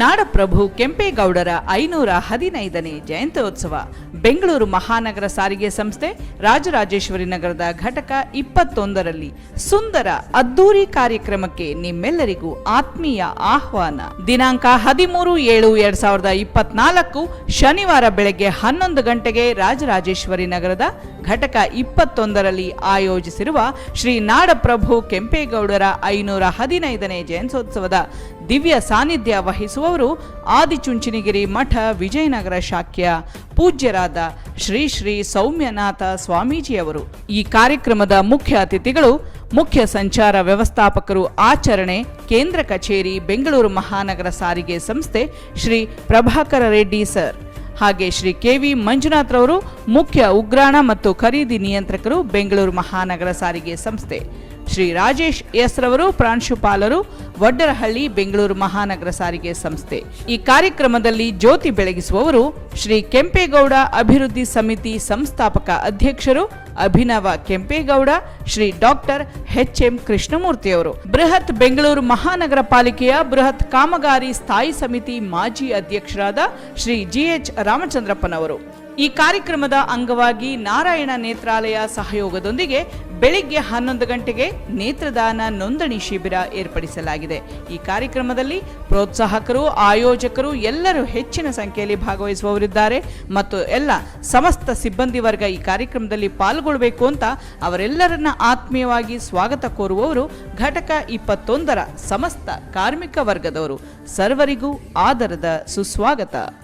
ನಾಡಪ್ರಭು ಕೆಂಪೇಗೌಡರ ಐನೂರ ಹದಿನೈದನೇ ಜಯಂತ್ಯೋತ್ಸವ. ಬೆಂಗಳೂರು ಮಹಾನಗರ ಸಾರಿಗೆ ಸಂಸ್ಥೆ ರಾಜರಾಜೇಶ್ವರಿ ನಗರದ ಘಟಕ ಇಪ್ಪತ್ತೊಂದರಲ್ಲಿ ಸುಂದರ ಅದ್ದೂರಿ ಕಾರ್ಯಕ್ರಮಕ್ಕೆ ನಿಮ್ಮೆಲ್ಲರಿಗೂ ಆತ್ಮೀಯ ಆಹ್ವಾನ. ದಿನಾಂಕ ಹದಿಮೂರು ಏಳು ಎರಡ್ ಸಾವಿರದ ಇಪ್ಪತ್ನಾಲ್ಕು ಶನಿವಾರ ಬೆಳಗ್ಗೆ ಹನ್ನೊಂದು ಗಂಟೆಗೆ ರಾಜರಾಜೇಶ್ವರಿ ನಗರದ ಘಟಕ ಇಪ್ಪತ್ತೊಂದರಲ್ಲಿ ಆಯೋಜಿಸಿರುವ ಶ್ರೀ ನಾಡಪ್ರಭು ಕೆಂಪೇಗೌಡರ ಐನೂರ ಹದಿನೈದನೇ ಜಯಂತ್ಯೋತ್ಸವದ ದಿವ್ಯ ಸಾನ್ನಿಧ್ಯ ವಹಿಸುವವರು ಆದಿಚುಂಚನಗಿರಿ ಮಠ ವಿಜಯನಗರ ಶಾಖ್ಯ ಪೂಜ್ಯರಾದ ಶ್ರೀ ಶ್ರೀ ಸೌಮ್ಯನಾಥ ಸ್ವಾಮೀಜಿಯವರು. ಈ ಕಾರ್ಯಕ್ರಮದ ಮುಖ್ಯ ಅತಿಥಿಗಳು ಮುಖ್ಯ ಸಂಚಾರ ವ್ಯವಸ್ಥಾಪಕರು ಆಚರಣೆ, ಕೇಂದ್ರ ಕಚೇರಿ, ಬೆಂಗಳೂರು ಮಹಾನಗರ ಸಾರಿಗೆ ಸಂಸ್ಥೆ ಶ್ರೀ ಪ್ರಭಾಕರ ರೆಡ್ಡಿ ಸರ್. ಹಾಗೆ ಶ್ರೀ ಕೆ ವಿ ಮಂಜುನಾಥ್ರವರು ಮುಖ್ಯ ಉಗ್ರಾಣ ಮತ್ತು ಖರೀದಿ ನಿಯಂತ್ರಕರು ಬೆಂಗಳೂರು ಮಹಾನಗರ ಸಾರಿಗೆ ಸಂಸ್ಥೆ. ಶ್ರೀ ರಾಜೇಶ್ ಎಸ್ ರವರು ಪ್ರಾಂಶುಪಾಲರು ವಡ್ಡರಹಳ್ಳಿ, ಬೆಂಗಳೂರು ಮಹಾನಗರ ಸಾರಿಗೆ ಸಂಸ್ಥೆ. ಈ ಕಾರ್ಯಕ್ರಮದಲ್ಲಿ ಜ್ಯೋತಿ ಬೆಳಗಿಸುವವರು ಶ್ರೀ ಕೆಂಪೇಗೌಡ ಅಭಿವೃದ್ಧಿ ಸಮಿತಿ ಸಂಸ್ಥಾಪಕ ಅಧ್ಯಕ್ಷರು Abhinava Kempegowda, Shri doctor H M ಕೃಷ್ಣಮೂರ್ತಿಯವರು. ಬೃಹತ್ ಬೆಂಗಳೂರು ಮಹಾನಗರ ಪಾಲಿಕೆಯ ಬೃಹತ್ ಕಾಮಗಾರಿ ಸ್ಥಾಯಿ ಸಮಿತಿ ಮಾಜಿ ಅಧ್ಯಕ್ಷರಾದ ಶ್ರೀ ಜಿಎಚ್ ರಾಮಚಂದ್ರಪ್ಪನವರು. ಈ ಕಾರ್ಯಕ್ರಮದ ಅಂಗವಾಗಿ ನಾರಾಯಣ ನೇತ್ರಾಲಯ ಸಹಯೋಗದೊಂದಿಗೆ ಬೆಳಿಗ್ಗೆ ಹನ್ನೊಂದು ಗಂಟೆಗೆ ನೇತ್ರದಾನ ನೋಂದಣಿ ಶಿಬಿರ ಏರ್ಪಡಿಸಲಾಗಿದೆ. ಈ ಕಾರ್ಯಕ್ರಮದಲ್ಲಿ ಪ್ರೋತ್ಸಾಹಕರು, ಆಯೋಜಕರು ಎಲ್ಲರೂ ಹೆಚ್ಚಿನ ಸಂಖ್ಯೆಯಲ್ಲಿ ಭಾಗವಹಿಸುವವರಿದ್ದಾರೆ ಮತ್ತು ಎಲ್ಲ ಸಮಸ್ತ ಸಿಬ್ಬಂದಿ ವರ್ಗ ಈ ಕಾರ್ಯಕ್ರಮದಲ್ಲಿ ಪಾಲ್ಗೊಳ್ಳಬೇಕು ಅಂತ ಅವರೆಲ್ಲರನ್ನ ಆತ್ಮೀಯವಾಗಿ ಸ್ವಾಗತ ಕೋರುವವರು ಘಟಕ ಇಪ್ಪತ್ತೊಂದರ ಸಮಸ್ತ ಕಾರ್ಮಿಕ ವರ್ಗದವರು. ಸರ್ವರಿಗೂ ಆದರದ ಸುಸ್ವಾಗತ.